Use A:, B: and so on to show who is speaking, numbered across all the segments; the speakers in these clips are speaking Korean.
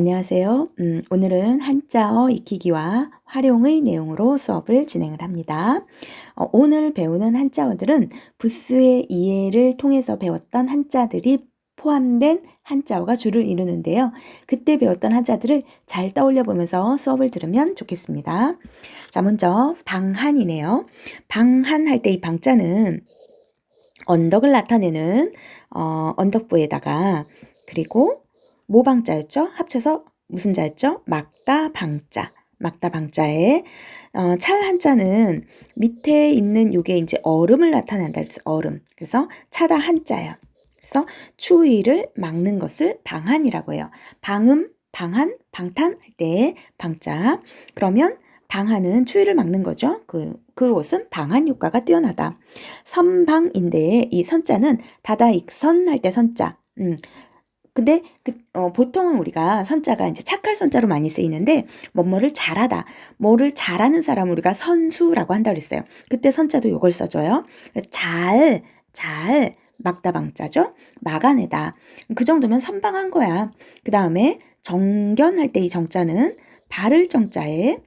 A: 안녕하세요. 음, 오늘은 한자어 익히기와 활용의 내용으로 수업을 진행을 합니다. 어, 오늘 배우는 한자어들은 부수의 이해를 통해서 배웠던 한자들이 포함된 한자어가 주를 이루는데요. 그때 배웠던 한자들을 잘 떠올려 보면서 수업을 들으면 좋겠습니다. 자, 먼저 방한이네요. 방한 할 때 이 방자는 언덕을 나타내는 어, 언덕부에다가 그리고 모방자였죠. 합쳐서 무슨 자였죠? 막다 방자. 막다 방자에 어, 찰 한자는 밑에 있는 요게 이제 얼음을 나타낸다 그래서 얼음. 그래서 차다 한자예요. 그래서 추위를 막는 것을 방한이라고 해요. 방음, 방한, 방탄 할 때 방자. 그러면 방한은 추위를 막는 거죠. 그, 그것은 방한 효과가 뛰어나다. 선방인데 이 선자는 다다익선 할 때 선자. 음, 근데 그, 어, 보통은 우리가 선자가 이제 착할 선자로 많이 쓰이는데 뭐뭐를 잘하다, 뭐를 잘하는 사람 우리가 선수라고 한다 그랬어요. 그때 선자도 이걸 써줘요. 잘, 잘 막다 방자죠. 막아내다. 그 정도면 선방한 거야. 그 다음에 정견할 때 이 정자는 발을 정자에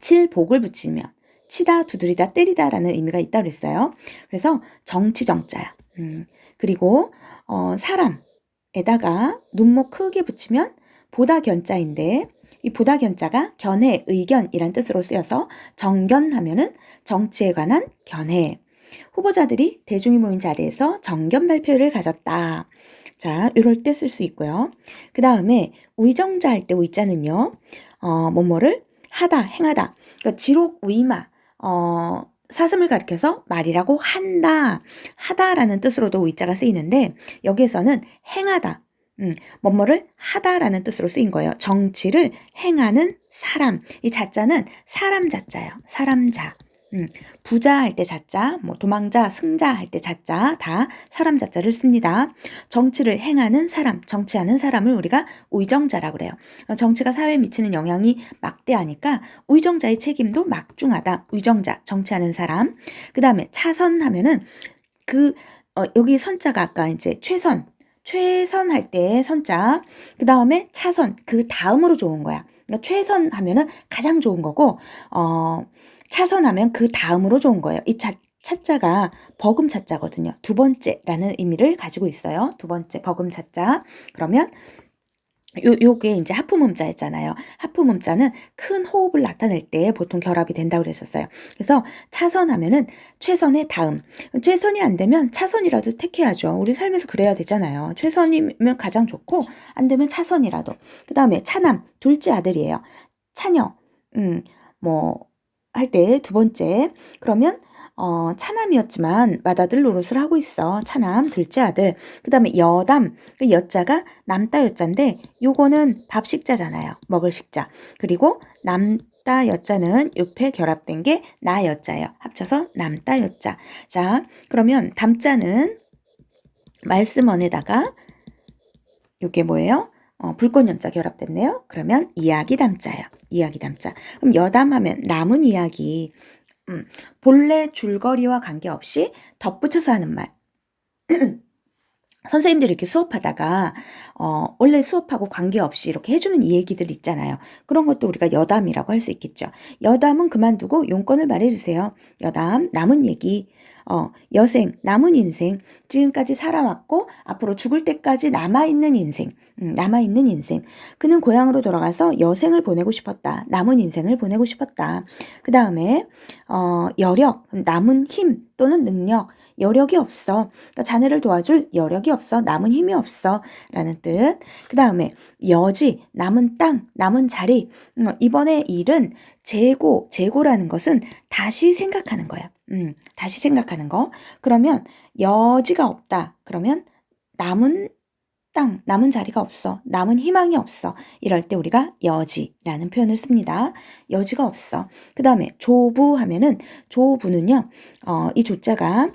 A: 칠복을 붙이면 치다, 두드리다, 때리다라는 의미가 있다 그랬어요. 그래서 정치 정자야. 음, 그리고 어, 사람 에다가 눈목 크게 붙이면 보다 견자인데 이 보다 견자가 견해, 의견이란 뜻으로 쓰여서 정견하면은 정치에 관한 견해. 후보자들이 대중이 모인 자리에서 정견 발표를 가졌다. 자, 이럴 때 쓸 수 있고요. 그 다음에 의정자 할 때 의자는요, 어, 뭐뭐를 하다, 행하다. 그러니까 지록 의마, 어, 사슴을 가리켜서 말이라고 한다, 하다라는 뜻으로도 의자가 쓰이는데 여기에서는 행하다, 음, 뭐뭐를 하다라는 뜻으로 쓰인 거예요. 정치를 행하는 사람. 이 자자는 사람 자자예요. 사람 자. 음, 부자 할 때 자자, 뭐 도망자, 승자 할 때 자자 다 사람 자자를 씁니다. 정치를 행하는 사람, 정치하는 사람을 우리가 의정자라고 그래요. 어, 정치가 사회에 미치는 영향이 막대하니까 의정자의 책임도 막중하다. 의정자, 정치하는 사람. 그 다음에 차선 하면은 그 어, 여기 선자가 아까 이제 최선, 최선 할 때 선자. 그 다음에 차선, 그 다음으로 좋은 거야. 그러니까 최선 하면은 가장 좋은 거고, 어, 차선하면 그 다음으로 좋은 거예요. 이 차, 차자가 버금 차자거든요. 두 번째라는 의미를 가지고 있어요. 두 번째 버금 차자. 그러면 요, 요게 이제 하품음자였잖아요. 하품음자는 큰 호흡을 나타낼 때 보통 결합이 된다고 그랬었어요. 그래서 차선하면은 최선의 다음. 최선이 안 되면 차선이라도 택해야죠. 우리 삶에서 그래야 되잖아요. 최선이면 가장 좋고, 안 되면 차선이라도. 그 다음에 차남, 둘째 아들이에요. 차녀, 음, 뭐, 할 때 두 번째. 그러면 어, 차남이었지만 맏아들 노릇을 하고 있어. 차남, 둘째 아들. 그 다음에 여담. 그 여자가 남따 여자인데 요거는 밥 식자잖아요. 먹을 식자. 그리고 남따 여자는 옆에 결합된 게 나 여자예요. 합쳐서 남따 여자. 자, 그러면 담자는 말씀원에다가 요게 뭐예요? 어, 불꽃 연자 결합됐네요. 그러면 이야기 담자예요. 이야기 담자. 그럼 여담하면 남은 이야기. 음, 본래 줄거리와 관계없이 덧붙여서 하는 말. 선생님들이 이렇게 수업하다가 어, 원래 수업하고 관계없이 이렇게 해주는 얘기들 있잖아요. 그런 것도 우리가 여담이라고 할 수 있겠죠. 여담은 그만두고 용건을 말해주세요. 여담, 남은 얘기, 어, 여생, 남은 인생, 지금까지 살아왔고 앞으로 죽을 때까지 남아있는 인생, 음, 남아있는 인생. 그는 고향으로 돌아가서 여생을 보내고 싶었다. 남은 인생을 보내고 싶었다. 그 다음에 어, 여력, 남은 힘 또는 능력, 여력이 없어. 그러니까 자네를 도와줄 여력이 없어. 남은 힘이 없어. 라는 뜻. 그 다음에 여지, 남은 땅, 남은 자리. 음, 이번에 일은 재고, 재고라는 것은 다시 생각하는 거야. 음, 다시 생각하는 거. 그러면 여지가 없다. 그러면 남은 땅, 남은 자리가 없어. 남은 희망이 없어. 이럴 때 우리가 여지라는 표현을 씁니다. 여지가 없어. 그 다음에 조부 하면은 조부는요, 어, 이 조자가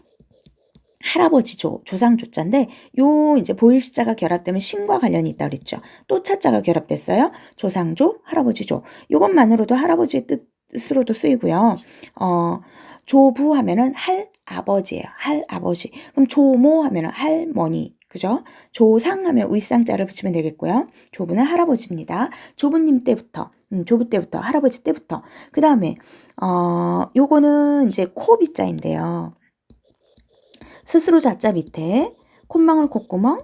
A: 할아버지 조, 조상 조자인데 요 이제 보일 시자가 결합되면 신과 관련이 있다 그랬죠. 또 차자가 결합됐어요. 조상조, 할아버지 조. 요것만으로도 할아버지의 뜻으로도 쓰이고요. 어, 조부 하면은 할 아버지예요. 할 아버지. 그럼 조모 하면은 할머니. 그죠? 조상 하면 윗상자를 붙이면 되겠고요. 조부는 할아버지입니다. 조부님 때부터, 음, 조부 때부터, 할아버지 때부터. 그 다음에, 어, 요거는 이제 코비자인데요. 스스로 자자 밑에 콧망울, 콧구멍,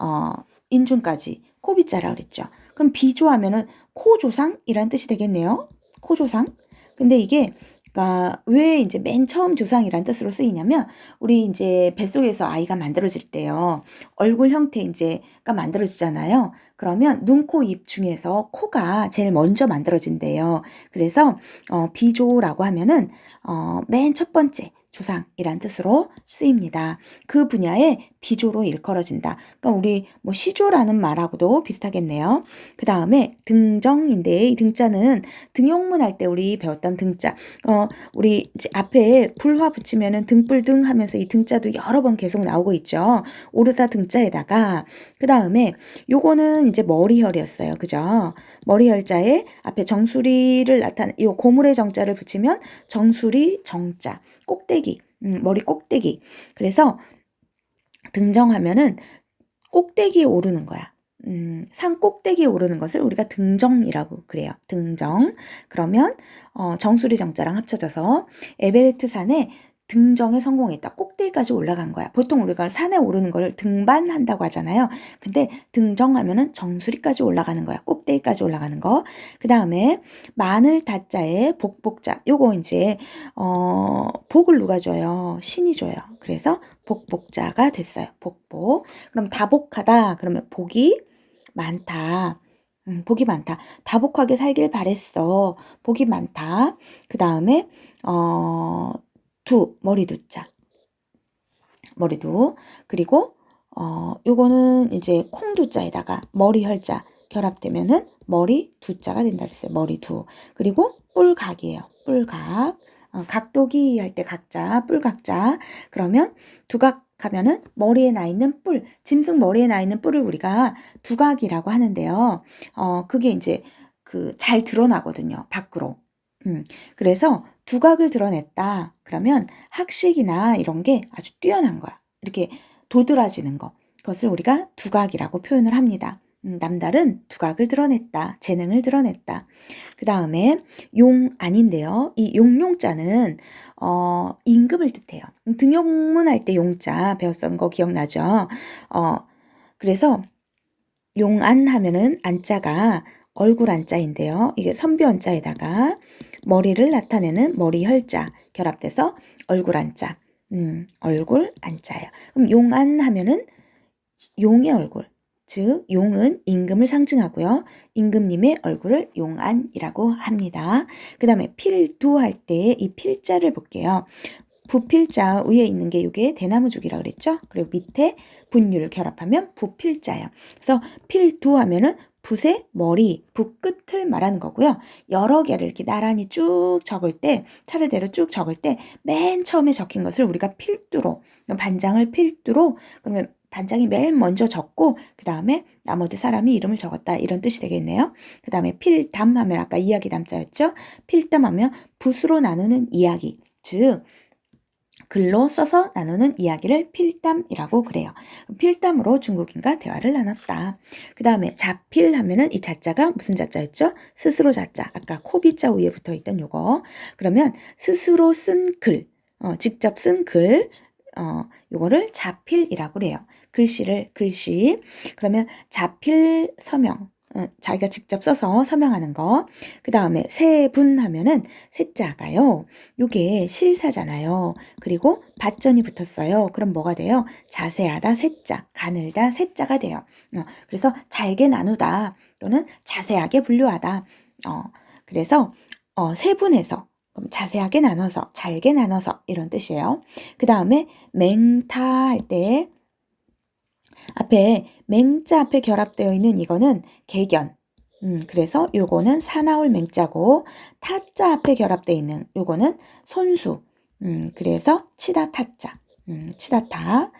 A: 어, 인중까지 코비자라 그랬죠. 그럼 비조하면은 코조상이란 뜻이 되겠네요. 코조상. 근데 이게 그러니까 왜 이제 맨 처음 조상이란 뜻으로 쓰이냐면 우리 이제 뱃속에서 아이가 만들어질 때요. 얼굴 형태 이제가 만들어지잖아요. 그러면 눈, 코, 입 중에서 코가 제일 먼저 만들어진대요. 그래서 어, 비조라고 하면은 어, 맨 첫 번째 조상이란 뜻으로 쓰입니다. 그 분야에 비조로 일컬어진다. 그러니까 우리 뭐 시조라는 말하고도 비슷하겠네요. 그 다음에 등정인데 이 등자는 등용문 할 때 우리 배웠던 등자. 어, 우리 이제 앞에 불화 붙이면은 등불등 하면서 이 등자도 여러 번 계속 나오고 있죠. 오르다 등자에다가 그 다음에 요거는 이제 머리혈이었어요. 그죠? 머리혈자에 앞에 정수리를 나타내 이 고물의 정자를 붙이면 정수리 정자 꼭대기 음, 머리 꼭대기 그래서 등정하면은 꼭대기에 오르는 거야. 음, 산 꼭대기에 오르는 것을 우리가 등정이라고 그래요. 등정. 그러면 어, 정수리 정자랑 합쳐져서 에베레트 산에 등정에 성공했다. 꼭대기까지 올라간 거야. 보통 우리가 산에 오르는 걸 등반한다고 하잖아요. 근데 등정하면은 정수리까지 올라가는 거야. 꼭대기까지 올라가는 거. 그 다음에 마늘 다자에 복복자. 요거 이제 어 복을 누가 줘요? 신이 줘요. 그래서 복복자가 됐어요. 복복. 그럼 다복하다. 그러면 복이 많다. 음, 복이 많다. 다복하게 살길 바랬어. 복이 많다. 그 다음에 어 두, 머리 두자. 머리 두. 그리고, 어, 요거는 이제 콩 두자에다가 머리 혈자 결합되면은 머리 두자가 된다 그랬어요. 머리 두. 그리고 뿔각이에요. 뿔각. 어, 각도기 할 때 각자, 뿔각자. 그러면 두각 하면은 머리에 나 있는 뿔, 짐승 머리에 나 있는 뿔을 우리가 두각이라고 하는데요. 어, 그게 이제 그 잘 드러나거든요. 밖으로. 음, 그래서 두각을 드러냈다. 그러면 학식이나 이런 게 아주 뛰어난 거야. 이렇게 도드라지는 거. 그것을 우리가 두각이라고 표현을 합니다. 음, 남달은 두각을 드러냈다. 재능을 드러냈다. 그 다음에 용 아닌데요. 이 용용자는 어, 임금을 뜻해요. 등용문 할 때 용자 배웠던 거 기억나죠? 어, 그래서 용안 하면은 안자가 얼굴 안자인데요. 이게 선비 안자에다가 머리를 나타내는 머리 혈자 결합돼서 얼굴 안자. 음, 얼굴 안자예요. 그럼 용안 하면은 용의 얼굴. 즉 용은 임금을 상징하고요. 임금님의 얼굴을 용안이라고 합니다. 그 다음에 필두 할 때 이 필자를 볼게요. 부필자 위에 있는 게 이게 대나무죽이라 그랬죠? 그리고 밑에 분유를 결합하면 부필자예요. 그래서 필두 하면은 붓의 머리, 붓 끝을 말하는 거고요. 여러 개를 이렇게 나란히 쭉 적을 때, 차례대로 쭉 적을 때, 맨 처음에 적힌 것을 우리가 필두로, 반장을 필두로, 그러면 반장이 맨 먼저 적고, 그 다음에 나머지 사람이 이름을 적었다. 이런 뜻이 되겠네요. 그 다음에 필담 하면 아까 이야기 담자였죠? 필담 하면 붓으로 나누는 이야기. 즉, 글로 써서 나누는 이야기를 필담이라고 그래요. 필담으로 중국인과 대화를 나눴다. 그 다음에 자필 하면은 이 자자가 무슨 자자였죠? 스스로 자자. 아까 코비자 위에 붙어 있던 요거. 그러면 스스로 쓴 글, 어, 직접 쓴 글, 어, 요거를 자필이라고 그래요. 글씨를 글씨. 그러면 자필 서명. 어, 자기가 직접 써서 서명하는 거. 그 다음에 세분 하면은 세자가요. 요게 실사잖아요. 그리고 밭전이 붙었어요. 그럼 뭐가 돼요? 자세하다 세자, 가늘다 세자가 돼요. 어, 그래서 잘게 나누다 또는 자세하게 분류하다. 어, 그래서 어, 세분해서 자세하게 나눠서 잘게 나눠서 이런 뜻이에요. 그 다음에 맹타 할 때 앞에 맹자 앞에 결합되어 있는 이거는 개견. 음, 그래서 요거는 사나울 맹자고 타자 앞에 결합되어 있는 요거는 손수. 음, 그래서 치다 타자. 음, 치다타.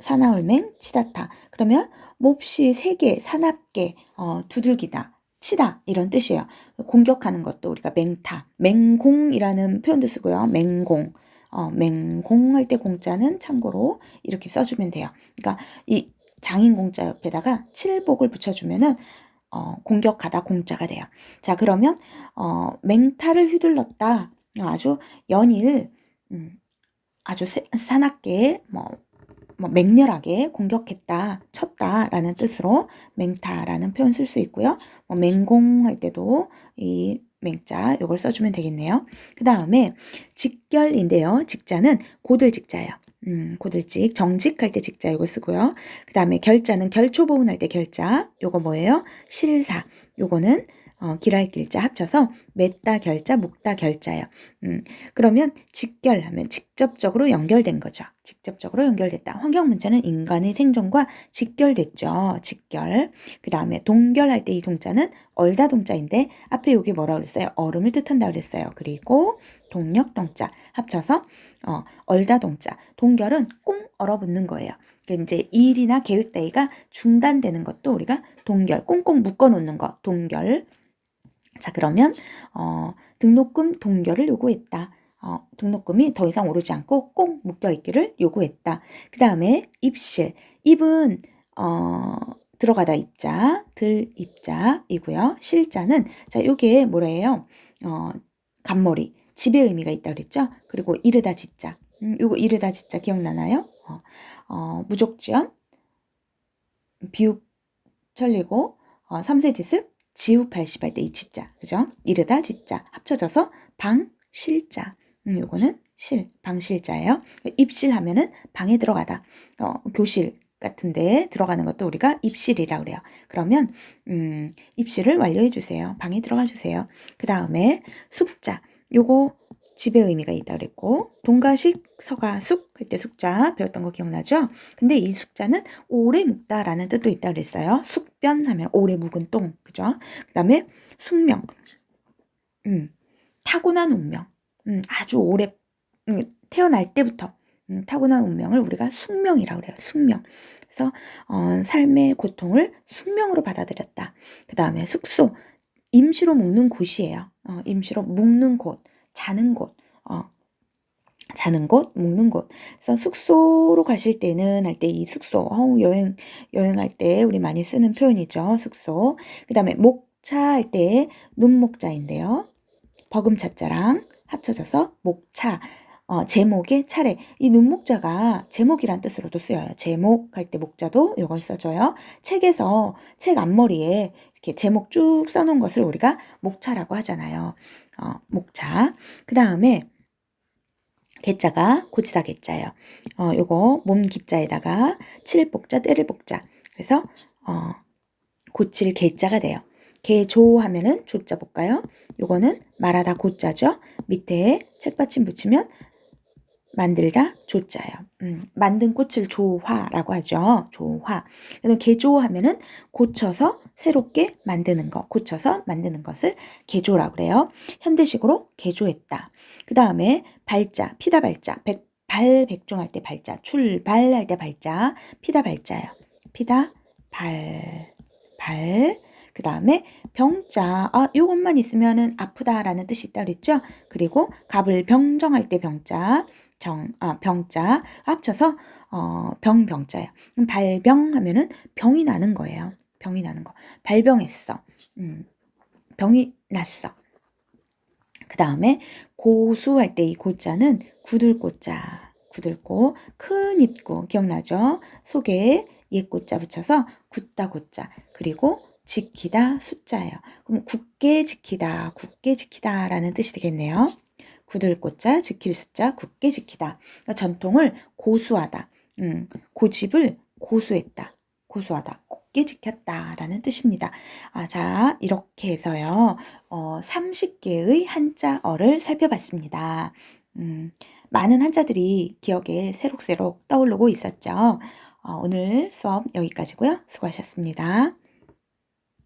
A: 사나울맹 치다타. 그러면 몹시 세계, 사납게, 어, 두들기다. 치다 이런 뜻이에요. 공격하는 것도 우리가 맹타, 맹공이라는 표현도 쓰고요. 맹공, 어, 맹공 할 때 공자는 참고로 이렇게 써주면 돼요. 그러니까 이 장인 공자 옆에다가 칠복을 붙여주면은 어, 공격하다 공자가 돼요. 자 그러면 어, 맹타를 휘둘렀다. 아주 연일 음, 아주 세, 사납게 뭐, 뭐 맹렬하게 공격했다, 쳤다라는 뜻으로 맹타라는 표현 쓸 수 있고요. 뭐 맹공할 때도 이 맹자 이걸 써주면 되겠네요. 그 다음에 직결인데요. 직자는 고들 직자예요. 음, 고들직, 정직할 때 직자 이거 쓰고요. 그 다음에 결자는 결초보은할 때 결자. 요거 뭐예요? 실사. 요거는 어, 기랄길자 합쳐서 맺다 결자, 묵다 결자예요. 음, 그러면 직결하면 직접적으로 연결된 거죠. 직접적으로 연결됐다. 환경 문자는 인간의 생존과 직결됐죠. 직결. 그 다음에 동결할 때 이 동자는 얼다 동자인데 앞에 여기 뭐라 그랬어요? 얼음을 뜻한다 그랬어요. 그리고 동력 동자 합쳐서 어, 얼다 동자. 동결은 꽁 얼어붙는 거예요. 그 이제 일이나 계획 따위가 중단되는 것도 우리가 동결, 꽁꽁 묶어놓는 거, 동결. 자, 그러면, 어, 등록금 동결을 요구했다. 어, 등록금이 더 이상 오르지 않고 꼭 묶여 있기를 요구했다. 그 다음에 입실. 입은, 어, 들어가다 입자, 들 입자이고요. 실자는, 자, 요게 뭐래요? 어, 간머리. 집의 의미가 있다 그랬죠? 그리고 이르다 짓자. 음, 요거 이르다 짓자 기억나나요? 어, 어, 무족지연, 비읍 철리고, 어, 삼세지습, 지우 80할 때이 지자, 그죠? 이르다 지자 합쳐져서 방실자. 음, 요거는 실, 방실자예요. 입실하면은 방에 들어가다. 어, 교실 같은데 들어가는 것도 우리가 입실이라 그래요. 그러면 음, 입실을 완료해 주세요. 방에 들어가 주세요. 그 다음에 숙자. 요거 집의 의미가 있다 그랬고 동가식 서가 숙 할 때 숙자 배웠던 거 기억나죠? 근데 이 숙자는 오래 묵다라는 뜻도 있다 그랬어요. 숙변 하면 오래 묵은 똥 그죠? 그다음에 숙명 음, 타고난 운명 음, 아주 오래 음, 태어날 때부터 음, 타고난 운명을 우리가 숙명이라고 그래요. 숙명. 그래서 어, 삶의 고통을 숙명으로 받아들였다. 그 다음에 숙소 임시로 묵는 곳이에요. 어, 임시로 묵는 곳. 자는 곳, 어, 자는 곳, 묵는 곳. 그래서 숙소로 가실 때는 할 때 이 숙소, 어, 여행 여행할 때 우리 많이 쓰는 표현이죠. 숙소. 그다음에 목차 할 때 눈목자인데요. 버금차자랑 합쳐져서 목차. 어, 제목의 차례. 이 눈목자가 제목이란 뜻으로도 쓰여요. 제목 할 때 목자도 이걸 써줘요. 책에서 책 앞머리에 이렇게 제목 쭉 써놓은 것을 우리가 목차라고 하잖아요. 어, 목차. 그 다음에 개자가 고치다 개자예요. 어, 요거 몸 기자에다가 칠 복자, 때를 복자. 그래서 어, 고칠 개자가 돼요. 개조 하면은 조자 볼까요? 요거는 말하다 고자죠. 밑에 책받침 붙이면 만들다 조자예요. 음, 만든 꽃을 조화라고 하죠. 조화. 그래서 개조하면은 고쳐서 새롭게 만드는 것, 고쳐서 만드는 것을 개조라고 그래요. 현대식으로 개조했다. 그 다음에 발자, 피다 발자, 백, 발 백종할 때 발자, 출발할 때 발자, 피다 발자예요. 피다 발, 발. 그 다음에 병자, 아, 요것만 있으면은 아프다라는 뜻이 있다 그랬죠? 그리고 갑을 병정할 때 병자, 정, 아, 병자 합쳐서 어, 병병자예요. 발병 하면은 병이 나는 거예요. 병이 나는 거. 발병했어. 음, 병이 났어. 그 다음에 고수 할 때 이 고자는 구들고자, 구들고 큰 입구 기억나죠? 속에 옛고자 붙여서 굳다 고자 그리고 지키다 숫자예요. 그럼 굳게 지키다, 굳게 지키다라는 뜻이 되겠네요. 굳을 꽃자, 지킬 숫자, 굳게 지키다. 그러니까 전통을 고수하다. 음, 고집을 고수했다. 고수하다. 굳게 지켰다 라는 뜻입니다. 아, 자, 이렇게 해서요. 어, 30개의 한자어를 살펴봤습니다. 음, 많은 한자들이 기억에 새록새록 떠오르고 있었죠. 어, 오늘 수업 여기까지고요. 수고하셨습니다.